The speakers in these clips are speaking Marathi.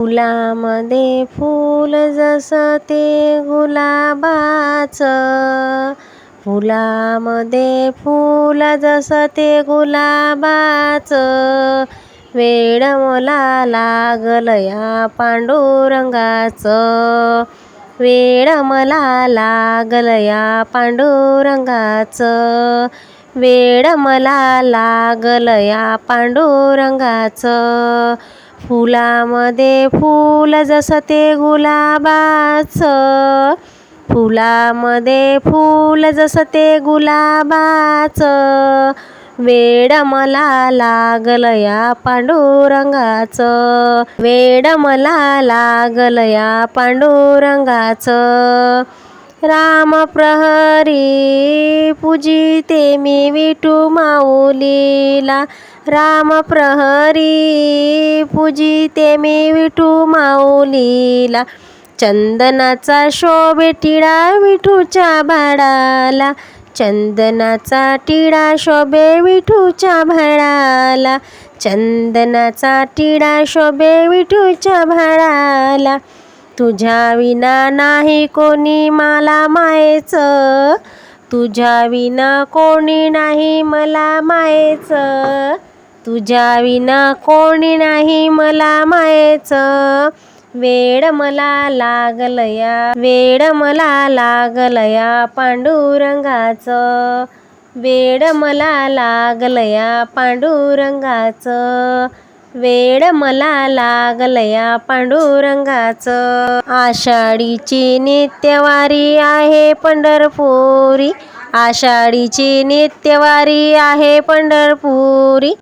फुलामध्ये फूल जसं ते गुलाबाचं. फुलामध्ये फूल जसं ते गुलाबाचं. वेड मला लागलं या पांडुरंगाचं. वेड मला लागलं या पांडुरंगाचं. वेड मला लागलं या पांडुरंगाचं. फुलामध्ये फूल जसं ते गुलाबाचं फुलामध्ये फूल जसं ते गुलाबाचं. वेड मला लागलं या पांडुरंगाचं वेड मला लागलं या पांडुरंगाचं. राम प्रहरी पूजिते मी विठू माऊलीला. राम प्रहरी पूजिते मी विठू माऊलीला. चंदनाचा शोभे टिळा विठूच्या भाडाला चंदनाचा टिळा शोभे विठूच्या भाडाला चंदनाचा टिळा शोभे विठूच्या भाडाला तुझ्या विना नाही कोणी मला मायेचं. तुझ्या विना कोणी नाही मला मायेचं. तुझ्या विना कोणी नाही मला मायेचं. वेड मला लागलया वेड मला लागलं या पांडुरंगाचं. वेड मला लागलं या पांडुरंगाचं. वेड मला लागलं या पांडुरंगाचं. आषाढीची नित्यवारी आहे पंढरपुरी. आषाढीची नित्यवारी आहे पंढरपुरी.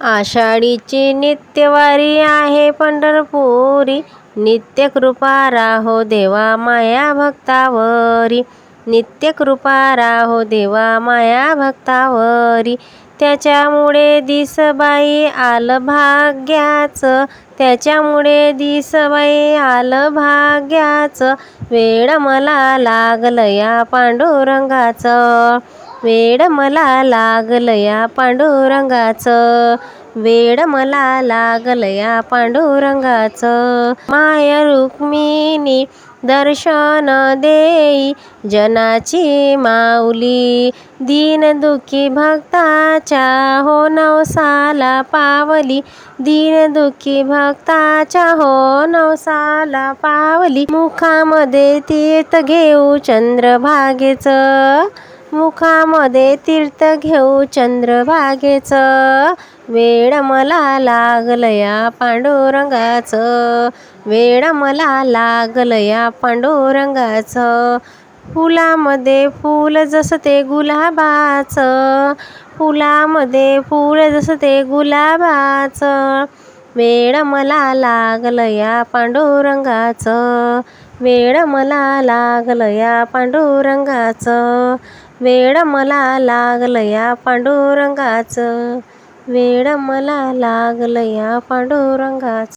आषाढीची नित्यवारी आहे पंढरपुरी. नित्यकृपा राहो देवा माया भक्तावरी. नित्य कृपा राहो देवा माया भक्तावरी. त्याच्यामुळे दिसबाई आलं भाग्याचं. त्याच्यामुळे दिसबाई आलं भाग्याचं. वेड मला लागलं या पांडुरंगाचं. वेड मला लागलं या पांडुरंगाचं. वेड मला लागल या पांडुरंगाचं. माया रुक्मिणी दर्शन देई जनाची माऊली. दीनदुखी भक्ताच्या हो नवसाला पावली. दीनदुखी भक्ताच्या हो नवसाला पावली. मुखामध्ये तीर्थ घेऊ चंद्रभागेचं. मुखामध्ये तीर्थ घेऊ चंद्रभागेचं. वेड मला लागलं या पांडुरंगाचं. वेड मला लागलं या पांडुरंगाचं. फुलामध्ये फूल जसं ते गुलाबाचं. फुलामध्ये फूल जसं ते गुलाबाचं. वेड मला लागलं या पांडुरंगाचं. वेड मला लागलं या पांडुरंगाचं. वेड मला लागलं या पांडुरंगाचं. वेड मला लागलं या पांडुरंगाचं.